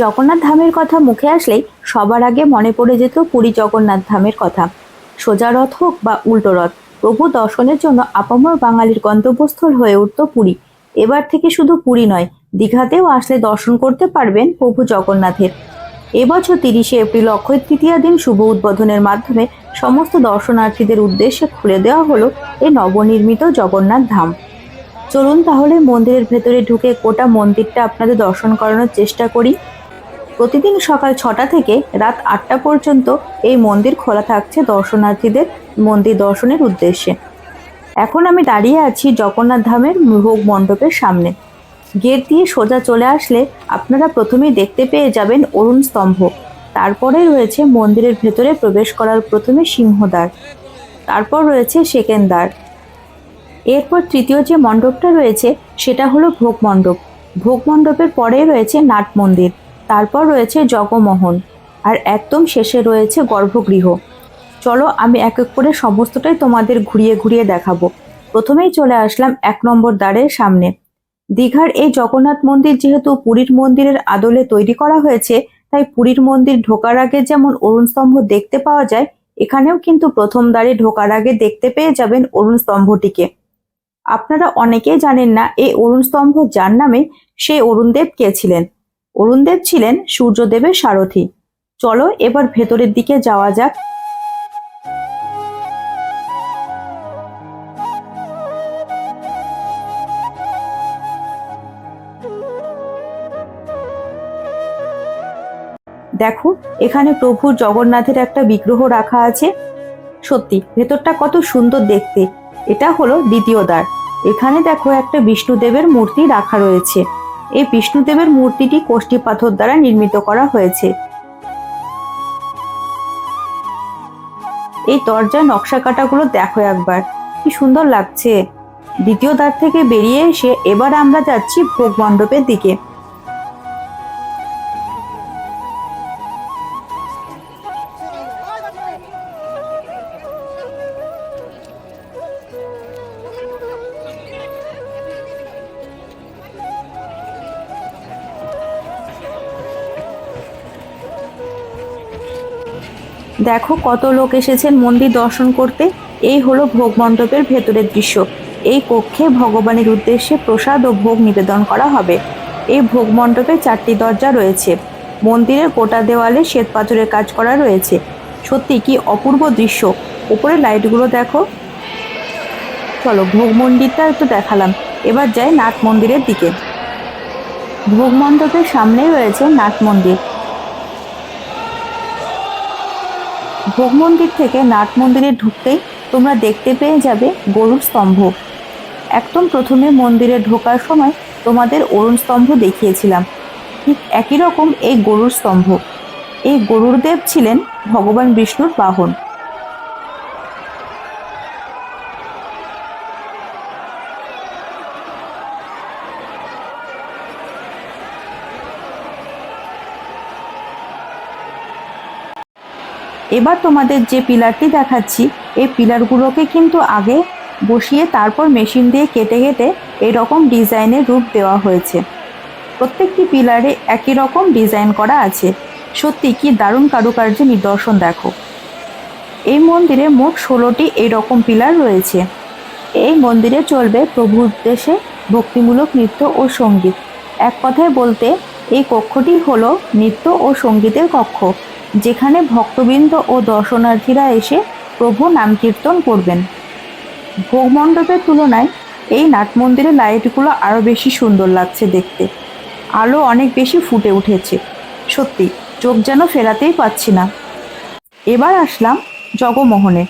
জগন্নাথ ধামের কথা মুখে আসলেই সবার আগে মনে পড়ে যেত পুরী জগন্নাথ ধামের কথা। সোজা রথ হোক বা উল্টো রথ, প্রভু দর্শনের জন্য আপামর বাঙালির গন্তব্যস্থল হয়ে উঠত পুরী। এবার থেকে শুধু পুরী নয়, দীঘাতেও আসলে দর্শন করতে পারবেন প্রভু জগন্নাথের। এবছর তিরিশে এপ্রিল অক্ষয় তৃতীয়া দিন শুভ উদ্বোধনের মাধ্যমে সমস্ত দর্শনার্থীদের উদ্দেশ্যে খুলে দেওয়া হলো এই নবনির্মিত জগন্নাথ ধাম। চলুন তাহলে মন্দিরের ভেতরে ঢুকে গোটা মন্দিরটা আপনাদের দর্শন করানোর চেষ্টা করি। প্রতিদিন সকাল ছটা থেকে রাত আটটা পর্যন্ত এই মন্দির খোলা থাকছে দর্শনার্থীদের মন্দির দর্শনের উদ্দেশ্যে। এখন আমি দাঁড়িয়ে আছি জগন্নাথ ধামের ভোগ মণ্ডপের সামনে। গেট দিয়ে সোজা চলে আসলে আপনারা প্রথমেই দেখতে পেয়ে যাবেন অরুণ স্তম্ভ। তারপরে রয়েছে মন্দিরের ভেতরে প্রবেশ করার প্রথমে সিংহদ্বার। তারপর রয়েছে সেকেন্দ্বার। এরপর তৃতীয় যে মণ্ডপটা রয়েছে, সেটা হলো ভোগ মণ্ডপ। ভোগ মণ্ডপের পরে রয়েছে নাট মন্দির। তারপর রয়েছে জগমোহন, আর একদম শেষে রয়েছে গর্ভগৃহ। চলো আমি এক এক করে সমস্তটাই তোমাদের ঘুরিয়ে ঘুরিয়ে দেখাবো। প্রথমেই চলে আসলাম এক নম্বর দ্বারের সামনে। দীঘার এই জগন্নাথ মন্দির যেহেতু পুরীর মন্দিরের আদলে তৈরি করা হয়েছে, তাই পুরীর মন্দির ঢোকার আগে যেমন অরুণ স্তম্ভ দেখতে পাওয়া যায়, এখানেও কিন্তু প্রথম দ্বারে ঢোকার আগে দেখতে পেয়ে যাবেন অরুণ স্তম্ভটিকে। আপনারা অনেকেই জানেন না, এই অরুণ স্তম্ভ যার নামে সেই অরুণদেব কে ছিলেন। অরুণদেব ছিলেন সূর্যদেবের সারথি। চলো এবার ভেতরের দিকে যাওয়া যাক। দেখো, এখানে প্রভুর জগন্নাথের একটা বিগ্রহ রাখা আছে। সত্যি, ভেতরটা কত সুন্দর দেখতে। এটা হলো দ্বিতীয় দ্বার। এখানে দেখো একটা বিষ্ণুদেবের মূর্তি রাখা রয়েছে। এই বিষ্ণুদেবের মূর্তিটি কোষ্ঠী পাথর দ্বারা নির্মিত করা হয়েছে। এই দরজার নকশা কাটাগুলো দেখো একবার, কি সুন্দর লাগছে। দ্বিতীয় দ্বার থেকে বেরিয়ে এসে এবার আমরা যাচ্ছি ভোগ মণ্ডপের দিকে। দেখো কত লোক এসেছেন মন্দির দর্শন করতে। এই হলো ভোগ মণ্ডপের ভেতরের দৃশ্য। এই কক্ষে ভগবানের উদ্দেশ্যে প্রসাদ ও ভোগ নিবেদন করা হবে। এই ভোগ মণ্ডপে চারটি দরজা রয়েছে। মন্দিরের গোটা দেওয়ালে শ্বেত পাথরের কাজ করা রয়েছে। সত্যি কি অপূর্ব দৃশ্য। উপরে লাইটগুলো দেখো। চলো ভোগ মন্দিরটা একটু দেখালাম। এবার যাই নাট মন্দিরের দিকে। ভোগ মণ্ডপের সামনেই রয়েছে নাট মন্দির। ভোগ মন্দির থেকে নাট মন্দিরে ঢুকতেই তোমরা দেখতে পেয়ে যাবে গরুর স্তম্ভ। একদম প্রথমে মন্দিরে ঢোকার সময় তোমাদের অরুণ স্তম্ভ দেখিয়েছিলাম। ঠিক একই রকম এই গরুর স্তম্ভ। এই গরুর দেব ছিলেন ভগবান বিষ্ণুর বাহন। এবার তোমাদের যে পিলারটি দেখাচ্ছি, এই পিলারগুলোকে কিন্তু আগে বসিয়ে তারপর মেশিন দিয়ে কেটে কেটে এরকম ডিজাইনের রূপ দেওয়া হয়েছে। প্রত্যেকটি পিলারে একই রকম ডিজাইন করা আছে। সত্যি কি দারুণ কারুকার্য নিদর্শন দেখো। এই মন্দিরে মোট ষোলোটি এইরকম পিলার রয়েছে। এই মন্দিরে চলবে প্রভুর উদ্দেশ্যে ভক্তিমূলক নৃত্য ও সংগীত। এক কথায় বলতে, এই কক্ষটি হলো নৃত্য ও সঙ্গীতের কক্ষ। যেখানে ভক্তবৃন্দ ও দর্শনার্থীরা এসে প্রভু নাম কীর্তন করবেন। ভোগমণ্ডপের তুলনায় এই নাট মন্দিরের লাইটগুলো আরও বেশি সুন্দর লাগছে দেখতে। আলো অনেক বেশি ফুটে উঠেছে। সত্যি, চোখ যেন ফেরাতেই পাচ্ছি না। এবার আসলাম জগমোহনে।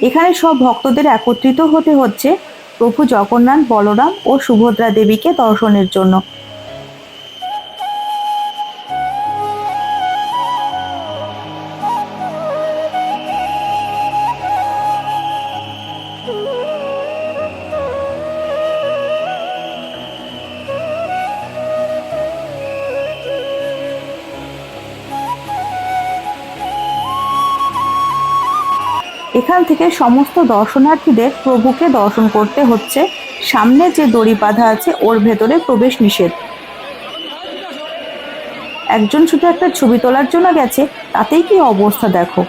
এখানে সব ভক্তদের একত্রিত হতে হচ্ছে প্রভু জগন্নাথ, বলরাম ও সুভদ্রা দেবীকে দর্শনের জন্য। এখান থেকে সমস্ত দর্শনার্থীদের প্রভুকে দর্শন করতে হচ্ছে। সামনে যে দড়ি বাঁধা আছে, ওর ভেতরে প্রবেশ নিষেধ। একজন শুধু একটা ছবি তোলার জন্য গেছে, তাতেই কি অবস্থা দেখো।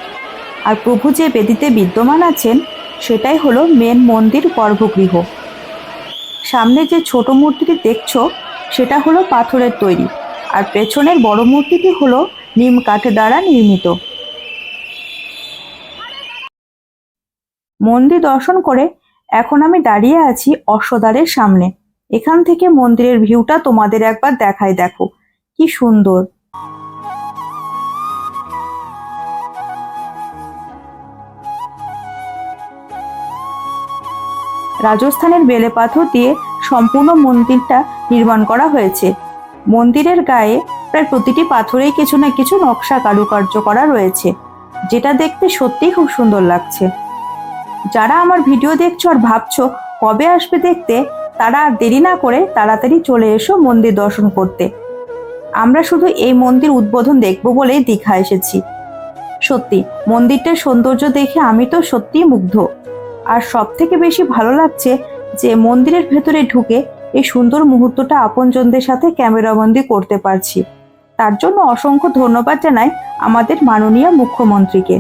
আর প্রভু যে বেদিতে বিদ্যমান আছেন, সেটাই হলো মেন মন্দির গর্ভগৃহ। সামনে যে ছোট মূর্তিটি দেখছ, সেটা হলো পাথরের তৈরি। আর পেছনের বড় মূর্তিটি হলো নিম কাঠের দ্বারা নির্মিত। মন্দির দর্শন করে এখন আমি দাঁড়িয়ে আছি অশ্বদ্বারের সামনে। এখান থেকে মন্দিরের ভিউটা তোমাদের একবার দেখাই দেখো। কি সুন্দর। রাজস্থানের বেলে পাথর দিয়ে সম্পূর্ণ মন্দিরটা নির্মাণ করা হয়েছে। মন্দিরের গায়ে প্রায় প্রতিটি পাথরেই কিছু না কিছু নকশা কারুকার্য করা রয়েছে, যেটা দেখতে সত্যিই খুব সুন্দর লাগছে। যারা আমার ভিডিও দেখছ আর ভাবছ কবে আসবে দেখতে, তারা আর দেরি না করে তাড়াতাড়ি চলে এসো মন্দির দর্শন করতে। আমরা শুধু এই মন্দির উদ্বোধন দেখব বলেই দীঘা এসেছি। সত্যি, মন্দিরটার সৌন্দর্য দেখে আমি তো সত্যিই মুগ্ধ। আর সব থেকে বেশি ভালো লাগছে যে মন্দিরের ভেতরে ঢুকে এই সুন্দর মুহূর্তটা আপনজনদের সাথে ক্যামেরাবন্দি করতে পারছি। তার জন্য অসংখ্য ধন্যবাদ জানাই আমাদের মাননীয় মুখ্যমন্ত্রীকে।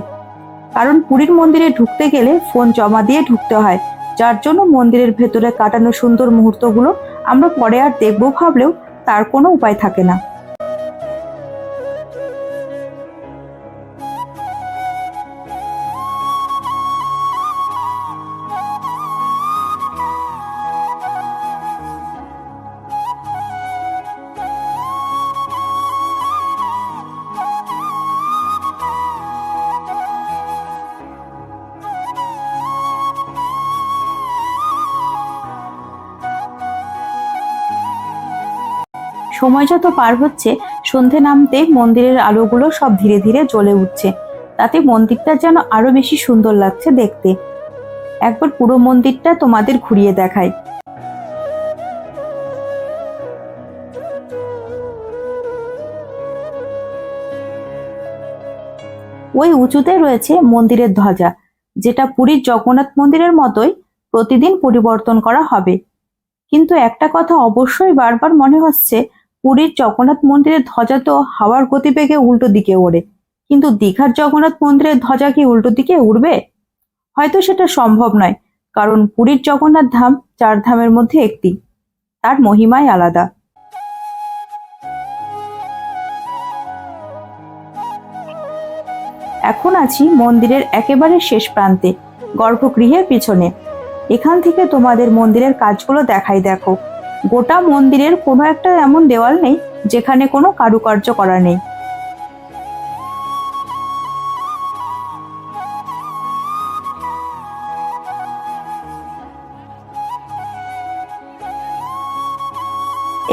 কারণ পুরীর মন্দিরে ঢুকতে গেলে ফোন জমা দিয়ে ঢুকতে হয়। যার জন্য মন্দিরের ভেতরে কাটানো সুন্দর মুহূর্তগুলো আমরা পরে আর দেখব ভাবলেও তার কোনো উপায় থাকে না। সময় যত পার হচ্ছে, সন্ধে নামতে মন্দিরের আলোগুলো সব ধীরে ধীরে জ্বলে উঠছে। তাতে মন্দিরটা যেন আরও বেশি সুন্দর লাগছে দেখতে। একবার পুরো মন্দিরটা তোমাদের ঘুরিয়ে দেখায় ওই উঁচুতে রয়েছে মন্দিরের ধ্বজা, যেটা পুরীর জগন্নাথ মন্দিরের মতোই প্রতিদিন পরিবর্তন করা হবে। কিন্তু একটা কথা অবশ্যই বারবার মনে হচ্ছে পুরীর জগন্নাথ মন্দিরের ধ্বজা তো হাওয়ার গতিবেগে উল্টো দিকে ওড়ে। কিন্তু দীঘার জগন্নাথ মন্দিরের ধ্বজা কি উল্টো দিকে উড়বে? হয়তো সেটা সম্ভব নয়, কারণ পুরীর জগন্নাথ ধাম চার ধামের মধ্যে একটি। তার মহিমাই আলাদা। এখন আছি মন্দিরের একেবারে শেষ প্রান্তে, গর্ভগৃহের পিছনে। এখান থেকে তোমাদের মন্দিরের কাজগুলো দেখাই দেখো। গোটা মন্দিরের কোনো একটা এমন দেওয়াল নেই যেখানে কোনো কারুকার্য করা নেই।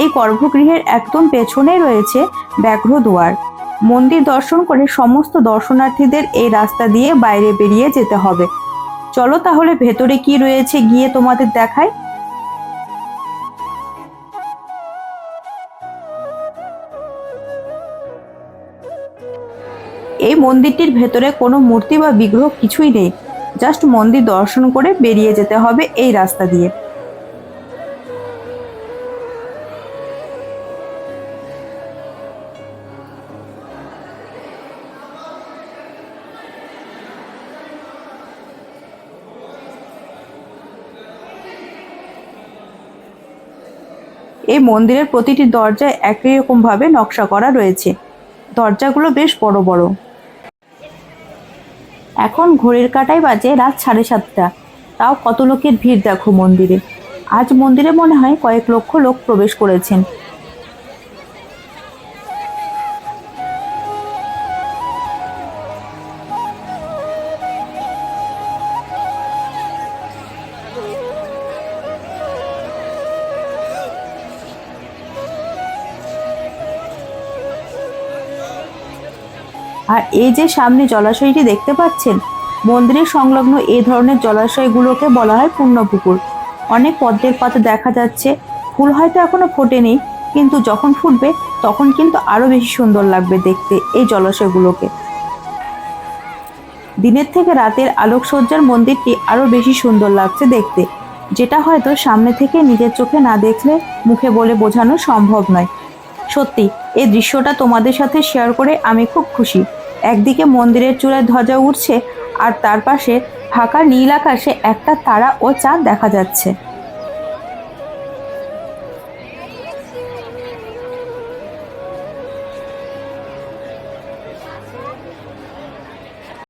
এই গর্ভগৃহের একদম পেছনেই রয়েছে ব্যাঘ্র দুয়ার। মন্দির দর্শন করে সমস্ত দর্শনার্থীদের এই রাস্তা দিয়ে বাইরে বেরিয়ে যেতে হবে। চলো তাহলে ভেতরে কি রয়েছে গিয়ে তোমাদের দেখাই। মন্দিরটির ভেতরে কোনো মূর্তি বা বিগ্রহ কিছুই নেই। জাস্ট মন্দির দর্শন করে বেরিয়ে যেতে হবে এই রাস্তা দিয়ে। এই মন্দিরের প্রতিটি দরজায় একই রকম ভাবে নকশা করা রয়েছে। দরজাগুলো বেশ বড় বড়। এখন ঘড়ির কাটাই বাজে রাত সাড়ে সাতটা। তাও কত লোকের ভিড় দেখো মন্দিরে। আজ মন্দিরে মনে হয় কয়েক লক্ষ লোক প্রবেশ করেছেন। আর এই যে সামনে জলাশয়টি দেখতে পাচ্ছেন, মন্দিরের সংলগ্ন এই ধরনের জলাশয়গুলোকে বলা হয় পুণ্যপুকুর। অনেক পদ্মের পাতা দেখা যাচ্ছে, ফুল হয়তো এখনও ফোটেনি, কিন্তু যখন ফুটবে, তখন কিন্তু আরও বেশি সুন্দর লাগবে দেখতে এই জলাশয়গুলোকে। দিনের থেকে রাতের আলোকসজ্জার মন্দিরটি আরও বেশি সুন্দর লাগছে দেখতে, যেটা হয়তো সামনে থেকে নিজের চোখে না দেখলে মুখে বলে বোঝানো সম্ভব নয়। সত্যি, এই দৃশ্যটা তোমাদের সাথে শেয়ার করে আমি খুব খুশি। একদিকে মন্দিরের চূড়ায় ধ্বজা উঠছে, আর তার পাশে ফাঁকা নীল আকাশে একটা তারা ও চাঁদ দেখা যাচ্ছে।